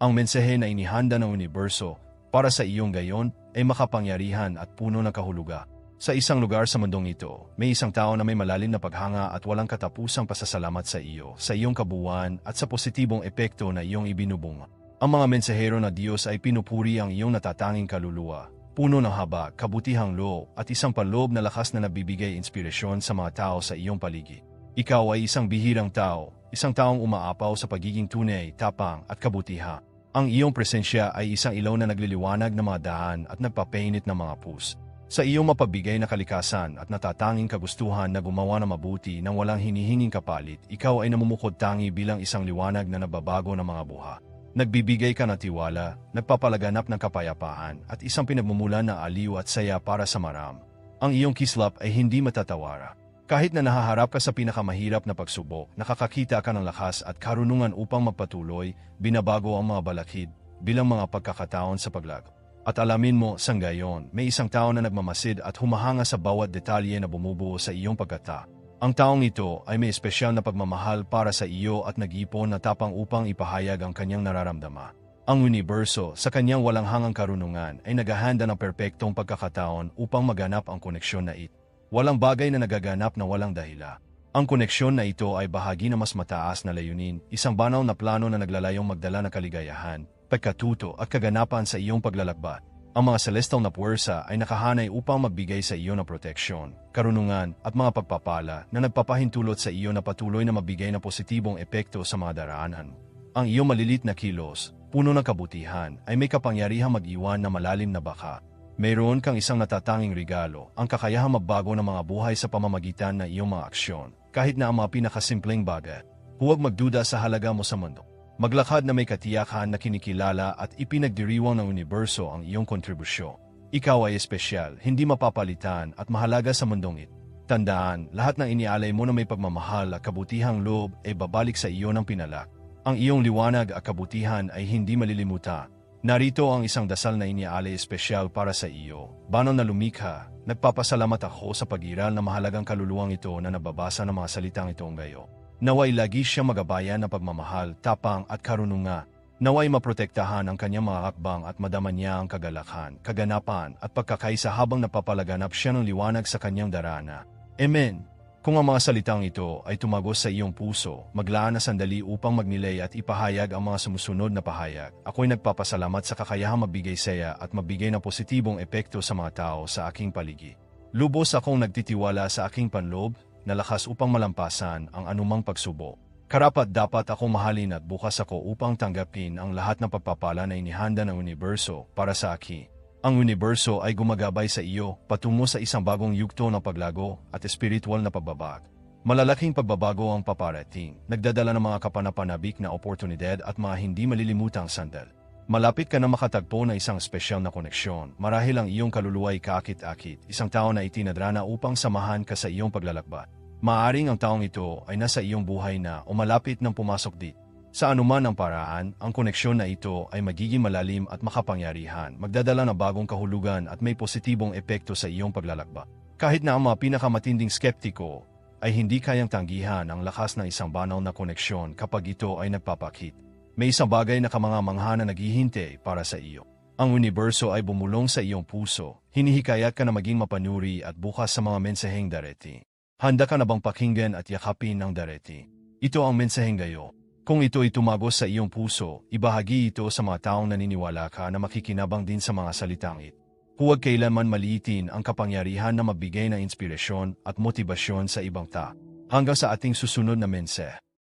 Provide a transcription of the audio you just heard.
Ang mensahe na inihanda ng universo para sa iyong gayon ay makapangyarihan at puno ng kahuluga. Sa isang lugar sa mundong ito, may isang tao na may malalim na paghanga at walang katapusang pasasalamat sa iyo, sa iyong kabuuan at sa positibong epekto na iyong ibinubunga. Ang mga mensahero na Diyos ay pinupuri ang iyong natatanging kaluluwa, puno ng haba, kabutihang loob at isang panloob na lakas na nabibigay inspirasyon sa mga tao sa iyong paligid. Ikaw ay isang bihirang tao, isang taong umaapaw sa pagiging tunay, tapang at kabutiha. Ang iyong presensya ay isang ilaw na nagliliwanag ng mga daan at nagpapainit ng mga pus. Sa iyong mapabigay na kalikasan at natatanging kagustuhan na gumawa ng mabuti nang walang hinihinging kapalit, ikaw ay namumukod tangi bilang isang liwanag na nababago ng mga buha. Nagbibigay ka ng tiwala, nagpapalaganap ng kapayapaan at isang pinagmumulan na aliw at saya para sa maram. Ang iyong kislap ay hindi matatawara. Kahit na nahaharap ka sa pinakamahirap na pagsubok, nakakakita ka ng lakas at karunungan upang magpatuloy, binabago ang mga balakid bilang mga pagkakataon sa paglago. At alamin mo, sanggayon, may isang tao na nagmamasid at humahanga sa bawat detalye na bumubuo sa iyong pagkata. Ang taong ito ay may espesyal na pagmamahal para sa iyo at nag-ipon na tapang upang ipahayag ang kanyang nararamdama. Ang universo, sa kanyang walang hangang karunungan, ay naghahanda ng perpektong pagkakataon upang maganap ang koneksyon na ito. Walang bagay na nagaganap na walang dahila. Ang koneksyon na ito ay bahagi ng mas mataas na layunin, isang banaw na plano na naglalayong magdala ng kaligayahan, pagkatuto at kaganapan sa iyong paglalakbat. Ang mga celestial na puwersa ay nakahanay upang magbigay sa iyo ng proteksyon, karunungan at mga pagpapala na nagpapahintulot sa iyo na patuloy na mabigay na positibong epekto sa mga daraanan. Ang iyong malilit na kilos, puno ng kabutihan, ay may kapangyarihang mag-iwan na malalim na baka mayroon kang isang natatanging regalo, ang kakayahang magbago ng mga buhay sa pamamagitan ng iyong mga aksyon, kahit na ang mga pinakasimpleng bagay. Huwag magduda sa halaga mo sa mundo. Maglakad na may katiyakan na kinikilala at ipinagdiriwang ng universo ang iyong kontribusyon. Ikaw ay espesyal, hindi mapapalitan at mahalaga sa mundong ito. Tandaan, lahat ng inialay mo na may pagmamahal at kabutihang loob ay babalik sa iyo ng pinalak. Ang iyong liwanag at kabutihan ay hindi malilimutan Narito ang isang dasal na iniaalay espesyal para sa iyo. Banon na lumikha, nagpapasalamat ako sa pagiral na mahalagang kaluluwang ito na nababasa ng mga salitang itong gayo. Naway lagi siya magabayan ng pagmamahal, tapang at karununga. Naway maprotektahan ang kanyang mga hakbang at madaman niya ang kagalakan, kaganapan at pagkakaisa habang napapalaganap siya ng liwanag sa kanyang darana. Amen. Kung ang mga salitang ito ay tumagos sa iyong puso, maglaan na sandali upang magnilay at ipahayag ang mga sumusunod na pahayag. Ako'y nagpapasalamat sa kakayahang mabigay saya at mabigay ng positibong epekto sa mga tao sa aking paligid. Lubos akong nagtitiwala sa aking panlob na lakas upang malampasan ang anumang pagsubo. Karapat dapat akong mahalin at bukas ako upang tanggapin ang lahat ng pagpapala na inihanda ng universo para sa akin. Ang universo ay gumagabay sa iyo patungo sa isang bagong yugto ng paglago at espiritual na pagbabag. Malalaking pagbabago ang paparating, nagdadala ng mga kapanapanabik na oportunidad at mga hindi malilimutang sandal. Malapit ka na makatagpo ng isang espesyal na koneksyon marahil ang iyong kaluluwa ay kakit-akit, isang tao na itinadrana upang samahan ka sa iyong paglalakbat. Maaring ang taong ito ay nasa iyong buhay na o malapit nang pumasok dito sa anuman ang paraan, ang koneksyon na ito ay magiging malalim at makapangyarihan, magdadala ng bagong kahulugan at may positibong epekto sa iyong paglalakba. Kahit na ang mga pinakamatinding skeptiko ay hindi kayang tanggihan ang lakas ng isang banal na koneksyon kapag ito ay nagpapakit. May isang bagay na kamangamangha na naghihintay para sa iyo. Ang universo ay bumulong sa iyong puso, hinihikayat ka na maging mapanuri at bukas sa mga mensaheng dareti. Handa ka na bang pakinggan at yakapin ang dareti? Ito ang mensaheng gayo kung ito ay tumagos sa iyong puso, ibahagi ito sa mga taong naniniwala ka na makikinabang din sa mga salitang ito. Huwag kailanman maliitin ang kapangyarihan na magbigay ng inspirasyon at motibasyon sa ibang ta. Hanggang sa ating susunod na mensahe.